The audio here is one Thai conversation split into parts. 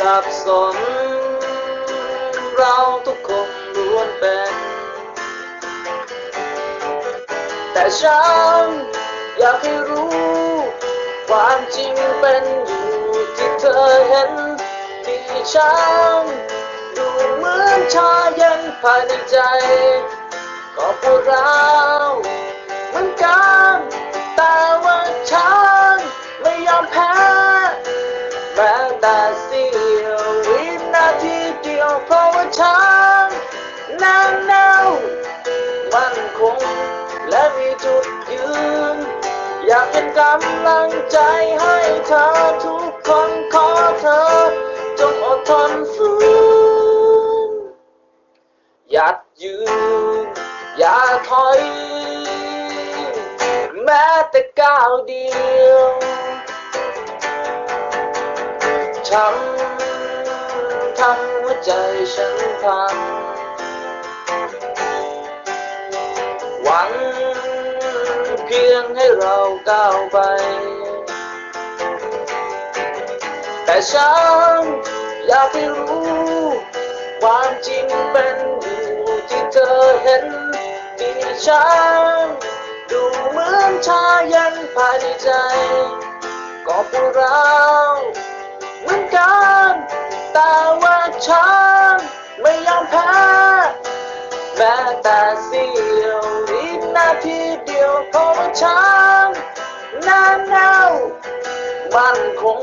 สับสน เราทุกคนล้วนเป็น แต่ฉันอยากให้รู้ ความจริงเป็นอยู่ที่เธอเห็น ที่ฉันดูเหมือนชาเย็นภายในใจ ก็พวกเราเหมือนกันแต่ว่าฉันไม่ยอมแพ้แม้แต่เสี้ยววินา เพราะว่าฉันแน่แน่วมั่นคงและมีจุดยืน อยากเป็นกำลังใจให้เธอทุกคนขอเธอ จงอดทนฝืนหยัดยืน อย่าถอยแม้แต่ก้าวเดียวช้ำทั้ง ใจฉันพังหวังเพียงให้เราก้าวไป แต่ฉันอยากให้รู้ ความจริงเป็นอยู่ที่เธอเห็นที่ฉันดูเหมือนชาย็นภายในใจ ก็พวกเรา ฉันไม่ยอมแพ้แม้แต่เสี้ยววินาทีเดียวเพราะว่าฉันแน่แน่วมั่นคง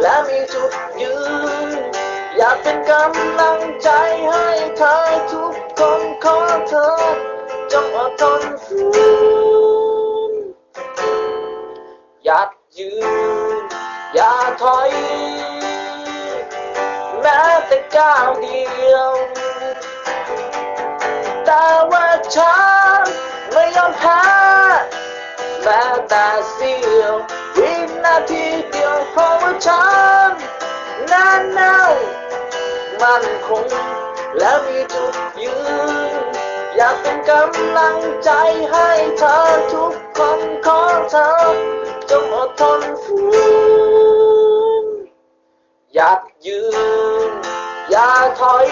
และมีจุดยืน อยากเป็นกำลังใจให้เธอทุกคนขอเธอจงอดทนฝืนหยัดยืน อย่าถอย แม้แต่ก้าวเดียว แต่ว่าฉันไม่ยอมแพ้แม้แต่เสี้ยววินาทีเดียวเพราะว่าฉันแน่แน่วมั่นคงและมีจุดยืน อยากเป็นกำลังใจให้เธอทุกคนขอเธอจงอดทนฝืน ถอย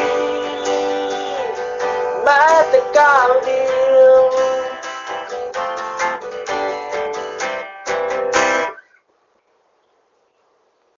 แม้แต่ก้าวเดียว